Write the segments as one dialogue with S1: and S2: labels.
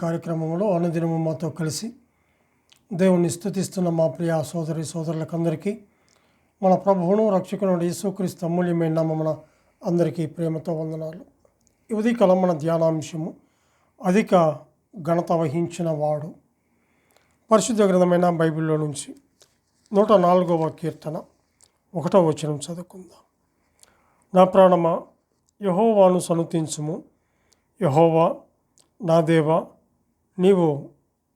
S1: కార్యక్రమంలో అనుదినము మాతో కలిసి దేవుణ్ణి స్థుతిస్తున్న మా ప్రియ సోదరి సోదరులకందరికీ మన ప్రభువును రక్షకునుడు యేసుక్రీస్తు అమూల్యమైన నామమున అందరికీ ప్రేమతో వందనాలు. ఈ ఉదయకాలం మన ధ్యానాంశము. అధిక ఘనత వహించిన వాడు. పరిశుద్ధ గ్రంథమైన బైబిల్లో నుంచి నూట నాలుగవ కీర్తన ఒకటో వచనం చదువుకుందాం. నా ప్రాణమా యహోవాను సనుతించుము. యహోవా నా దేవా నీవు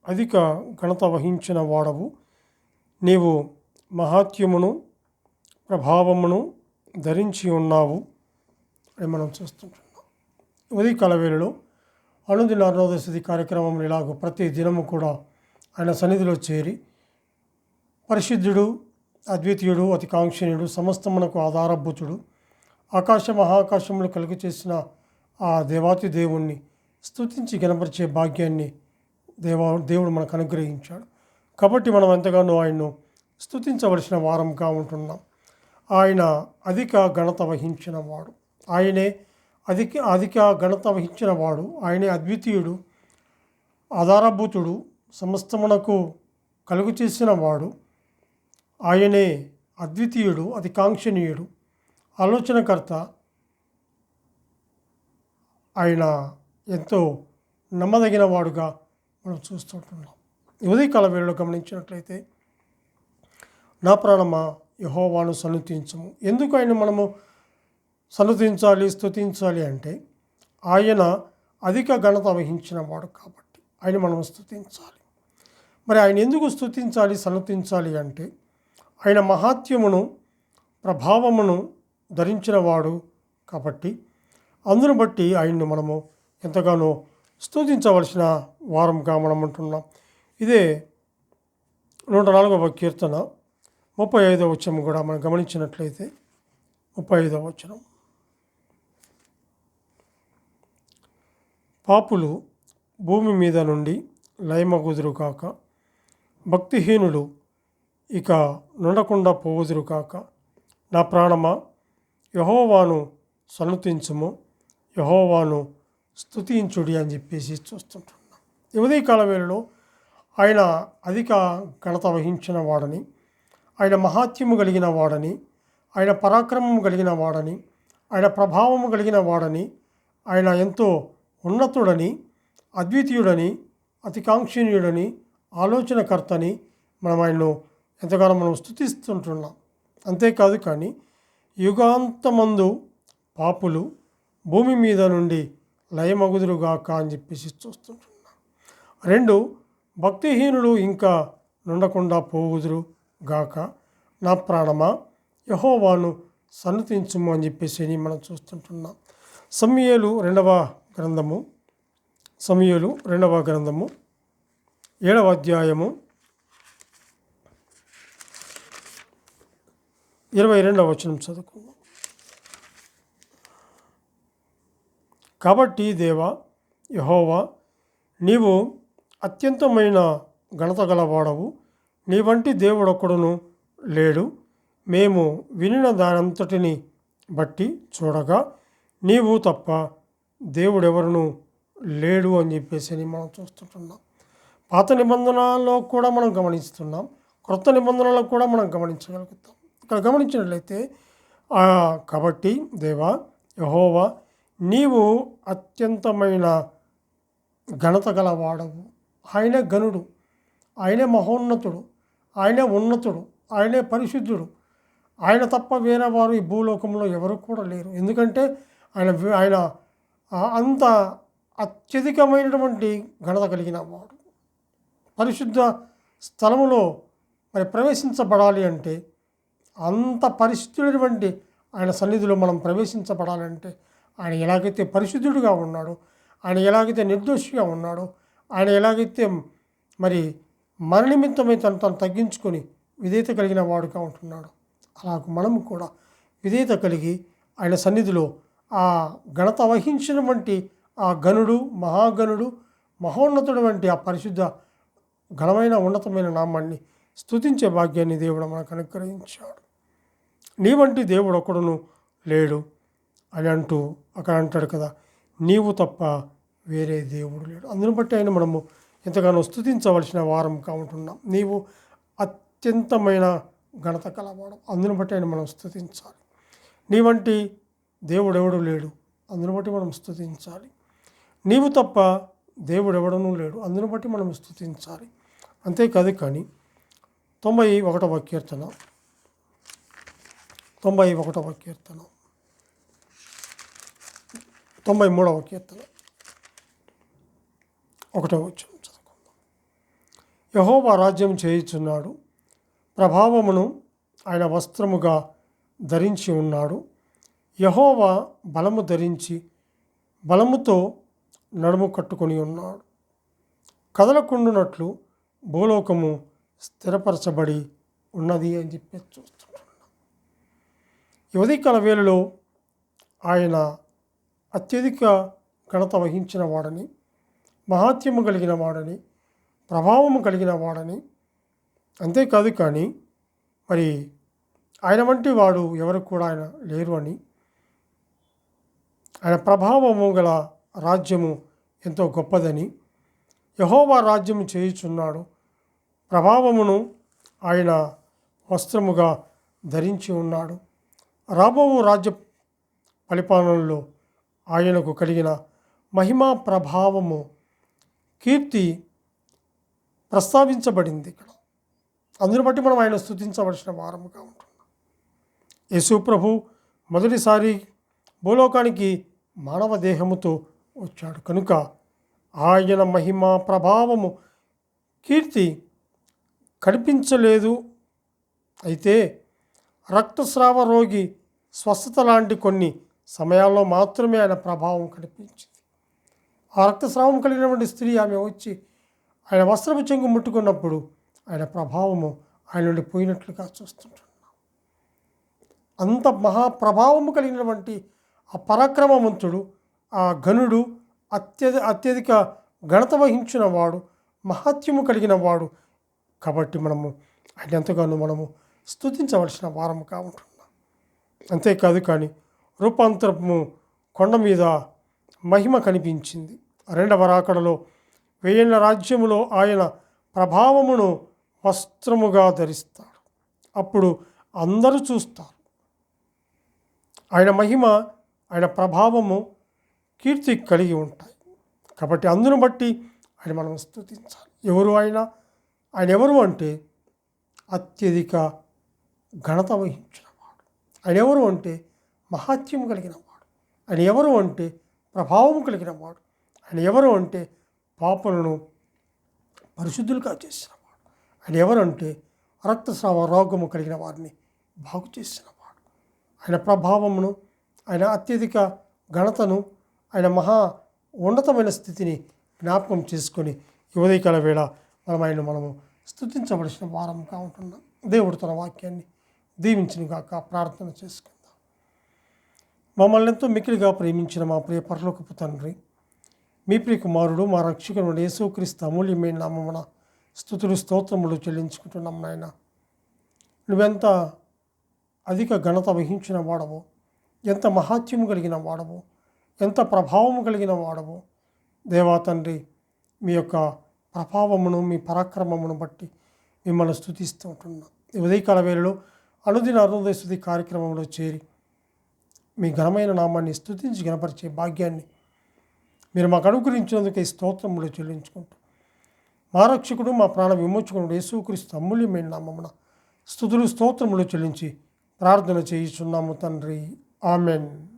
S1: అధిక ఘనత వహించిన వాడవు. నీవు మహాత్యమును ప్రభావమును ధరించి ఉన్నావు అని మనం చూస్తుంటున్నాం. ఉదయ కలవేళలో అనుదిన అరుణోదశి కార్యక్రమం ఇలాగ ప్రతి దినము కూడా ఆయన సన్నిధిలో చేరి పరిశుద్ధుడు అద్వితీయుడు అతి కాంక్షణీయుడు సమస్తమునకు ఆధారభూతుడు ఆకాశ మహాకాశములు కలుగు చేసిన ఆ దేవాతి దేవుణ్ణి స్తుతించి గణపరిచే భాగ్యాన్ని దేవ దేవుడు మనకు అనుగ్రహించాడు. కాబట్టి మనం ఎంతగానో ఆయన్ను స్తుతించవలసిన వారంగా ఉంటున్నాం. ఆయన అధిక ఘనత వహించిన వాడు. ఆయనే అధిక అధిక ఘనత వహించిన వాడు. ఆయనే అద్వితీయుడు ఆధారభూతుడు సమస్తమునకు కలుగు చేసిన వాడు. ఆయనే అద్వితీయుడు అతి కాంక్షణీయుడు ఆలోచనకర్త. ఆయన ఎంతో నమ్మదగిన వాడుగా మనం చూస్తుంటున్నాం ఉదయకాల వేళలో గమనించినట్లయితే నా ప్రాణమా యహోవాను సన్నతించము ఎందుకు ఆయన మనము సన్నతించాలి స్థుతించాలి అంటే ఆయన అధిక ఘనత వహించిన వాడు కాబట్టి ఆయన మనం స్థుతించాలి మరి ఆయన ఎందుకు స్థుతించాలి సన్నతించాలి అంటే ఆయన మహాత్యమును ప్రభావమును ధరించిన వాడు కాబట్టి అందును బట్టి ఆయన్ను మనము ఎంతగానో స్తుతించవలసిన వారం కామనమంటున్నాం ఇదే నూట నాలుగవ కీర్తన ముప్పై ఐదవ వచ్చం కూడా మనం గమనించినట్లయితే ముప్పై ఐదవ వచనం. పాపులు భూమి మీద నుండి లయమగుదురు కాక భక్తిహీనులు ఇక నుండకుండా పోవుదురు కాక నా ప్రాణమా యహోవాను సన్నుతించుము యహోవాను స్థుతించుడి అని చెప్పేసి చూస్తుంటున్నాం. ఉదయకాల వేళలో ఆయన అధిక ఘనత వహించిన వాడని ఆయన మహాత్యము కలిగిన వాడని ఆయన పరాక్రమం కలిగిన వాడని ఆయన ప్రభావము కలిగిన వాడని ఆయన ఎంతో ఉన్నతుడని అద్వితీయుడని అతికాంక్షణీయుడని ఆలోచనకర్తని మనం ఆయన్ను ఎంతగానో మనం స్థుతిస్తుంటున్నాం అంతేకాదు కానీ యుగాంతమందు పాపులు భూమి మీద నుండి లయమగుదురుగాక అని చెప్పేసి చూస్తుంటున్నాం. రెండు భక్తిహీనులు ఇంకా నుండకుండా పోవుదురు గాక నా ప్రాణమా? యహోవాను సన్నతించుము అని చెప్పేసి మనం చూస్తుంటున్నాం. సమయలు రెండవ గ్రంథము. సమయలు రెండవ గ్రంథము. ఏడవ అధ్యాయము. ఇరవై రెండవ వచనం చదువుకుందాం. కాబట్టి దేవా యహోవా నీవు అత్యంతమైన ఘనత గలవాడవు. నీ వంటి దేవుడొక్కడును లేడు. మేము వినిన దానంతటిని బట్టి చూడగా నీవు తప్ప దేవుడెవరును లేడు అని చెప్పేసి అని మనం చూస్తుంటున్నాం. పాత నిబంధనలో కూడా మనం గమనిస్తున్నాం. క్రొత్త నిబంధనలో కూడా మనం గమనించగలుగుతాం. ఇక్కడ గమనించినట్లయితే ఆ, కాబట్టి దేవా యహోవా నీవు అత్యంతమైన ఘనత గలవాడవు. ఆయనే గనుడు ఆయనే మహోన్నతుడు ఆయనే ఉన్నతుడు ఆయనే పరిశుద్ధుడు. ఆయన తప్ప వేరే వారు ఈ భూలోకంలో ఎవరు కూడా లేరు. ఎందుకంటే ఆయన ఆయన అంత అత్యధికమైనటువంటి ఘనత కలిగిన వాడు. పరిశుద్ధ స్థలములో మరి ప్రవేశించబడాలి అంటే అంత పరిశుద్ధుడైనటువంటి ఆయన సన్నిధిలో మనం ప్రవేశించబడాలంటే ఆయన ఎలాగైతే పరిశుద్ధుడిగా ఉన్నాడో ఆయన ఎలాగైతే నిర్దోషిగా ఉన్నాడో ఆయన ఎలాగైతే మరి మరణిమిత్తమై తను తను తగ్గించుకొని విధేయత కలిగిన వాడుగా ఉంటున్నాడు అలాగ మనము కూడా విధేయత కలిగి ఆయన సన్నిధిలో ఆ ఘనత వహించిన వంటి ఆ గనుడు మహాగణుడు మహోన్నతుడు వంటి ఆ పరిశుద్ధ ఘనమైన ఉన్నతమైన నామాన్ని స్తుతించే భాగ్యాన్ని దేవుడు మనకు అనుగ్రహించాడు. నీ వంటి దేవుడు ఒకడును లేడు. అని అంటూ అక్కడ అంటాడు కదా నీవు తప్ప వేరే దేవుడు లేడు. అందును బట్టి ఆయన మనము ఎంతగానో స్థుతించవలసిన వారం కావుంటున్నాం నీవు అత్యంతమైన ఘనత కలవాడు. అందును బట్టి ఆయన మనం స్థుతించాలి నీ వంటి దేవుడెవడు లేడు? అందును బట్టి మనం స్థుతించాలి నీవు తప్ప దేవుడెవడనూ లేడు. అందును బట్టి మనం స్థుతించాలి అంతేకాదు కానీ తొంభై ఒకటవ కీర్తన తొంభై ఒకటవ కీర్తనం. తొంభై మూడవ కీర్తన. ఒకటవ వచ్చిన చదువుకుందాం. యహోవా రాజ్యం చేయుచున్నాడు. ప్రభావమును ఆయన వస్త్రముగా ధరించి ఉన్నాడు. యహోవా బలము ధరించి బలముతో నడుము కట్టుకొని ఉన్నాడు. కదలకుండునట్లు భూలోకము స్థిరపరచబడి ఉన్నది అని చెప్పి చూస్తున్నాం. ఈ ఉదయకాల వేళలో ఆయన అత్యధిక ఘనత వహించిన వాడని మహాత్యము కలిగిన వాడని ప్రభావము కలిగిన వాడని. అంతేకాదు కానీ మరి ఆయన వంటి వాడు ఎవరు కూడా ఆయన లేరు అని. ఆయన ప్రభావము గల రాజ్యము ఎంతో గొప్పదని. యహోవా రాజ్యము చేయుచున్నాడు. ప్రభావమును ఆయన వస్త్రముగా ధరించి ఉన్నాడు. రాబో రాజ్య పరిపాలనలో ఆయనకు కలిగిన మహిమా ప్రభావము కీర్తి ప్రస్తావించబడింది ఇక్కడ. అందుని బట్టి మనం ఆయన స్థుతించవలసిన వారముగా ఉంటున్నాం. యేసు ప్రభు మొదటిసారి భూలోకానికి మానవ దేహముతో వచ్చాడు. కనుక ఆయన మహిమ ప్రభావము కీర్తి కనిపించలేదు. అయితే రక్తస్రావ రోగి స్వస్థత లాంటి కొన్ని సమయాల్లో మాత్రమే ఆయన ప్రభావం కనిపించింది. ఆ రక్తస్రావం కలిగినటువంటి స్త్రీ ఆమె వచ్చి ఆయన వస్త్రపు చెంగు ముట్టుకున్నప్పుడు ఆయన ప్రభావము ఆయన నుండి పోయినట్లుగా చూస్తుంటున్నాం. అంత మహాప్రభావము కలిగినటువంటి ఆ పరాక్రమవంతుడు ఆ ఘనుడు అత్యధి అత్యధిక ఘనత వహించిన వాడు మహత్యము కలిగిన వాడు. కాబట్టి మనము ఆయన ఎంతగానో మనము స్థుతించవలసిన వారముగా ఉంటున్నాం. అంతేకాదు కానీ రూపాంతరము కొండ మీద మహిమ కనిపించింది. రెండవ రాకడలో వేయన రాజ్యములో ఆయన ప్రభావమును వస్త్రముగా ధరిస్తాడు. అప్పుడు అందరూ చూస్తారు. ఆయన మహిమ ఆయన ప్రభావము కీర్తి కలిగి ఉంటాయి. కాబట్టి అందును బట్టి ఆయన మనం స్థుతించాలి ఎవరు ఆయన? ఆయన ఎవరు అంటే అత్యధిక ఘనత వహించిన వాడు. ఆయన ఎవరు అంటే మహాత్యం కలిగిన వాడు. ఆయన ఎవరు అంటే ప్రభావం కలిగిన వాడు. ఆయన ఎవరు అంటే పాపలను పరిశుద్ధులుగా చేసినవాడు ఆయన ఎవరంటే రక్తస్రావ రోగము కలిగిన వారిని బాగు చేసినవాడు ఆయన ప్రభావమును ఆయన అత్యధిక ఘనతను ఆయన మహా ఉన్నతమైన స్థితిని జ్ఞాపకం చేసుకొని ఈ ఉదయకాల వేళ మనం ఆయన మనము స్థుతించవలసిన వారంగా ఉంటున్నాం. దేవుడు తన వాక్యాన్ని దీవించినగాక ప్రార్థన చేసుకుందాం. మమ్మల్ని ఎంతో మిక్కిలిగా ప్రేమించిన మా ప్రియ పరలోకపు తండ్రి. మీ ప్రియ కుమారుడు మా రక్షకుడు యేసుక్రీస్తు అమూల్యమైన నామమున స్థుతులు స్తోత్రములు చెల్లించుకుంటున్నాం నాయన. నువ్వెంత అధిక ఘనత వహించిన వాడవు ఎంత మహాత్యము కలిగిన వాడవు ఎంత ప్రభావము కలిగిన వాడవు దేవా తండ్రి మీ యొక్క ప్రభావమును మీ పరాక్రమమును బట్టి మిమ్మల్ని స్థుతిస్తూ ఉంటున్నాం. ఉదయకాల వేళలో అనుదిన అరుణోదయ స్థుతి కార్యక్రమంలో చేరి మీ ఘనమైన నామాన్ని స్థుతించి గణపరిచే భాగ్యాన్ని మీరు మాకు అనుగ్రహించినందుకు ఈ స్తోత్రములు చెల్లించుకుంటూ మా రక్షకుడు మా ప్రాణ విమోచకుడు యేసుక్రీస్తు అమూల్యమైన నామమున స్థుతులు స్తోత్రములు చెల్లించి ప్రార్థన చేయుచున్నాము తండ్రి. ఆమెన్.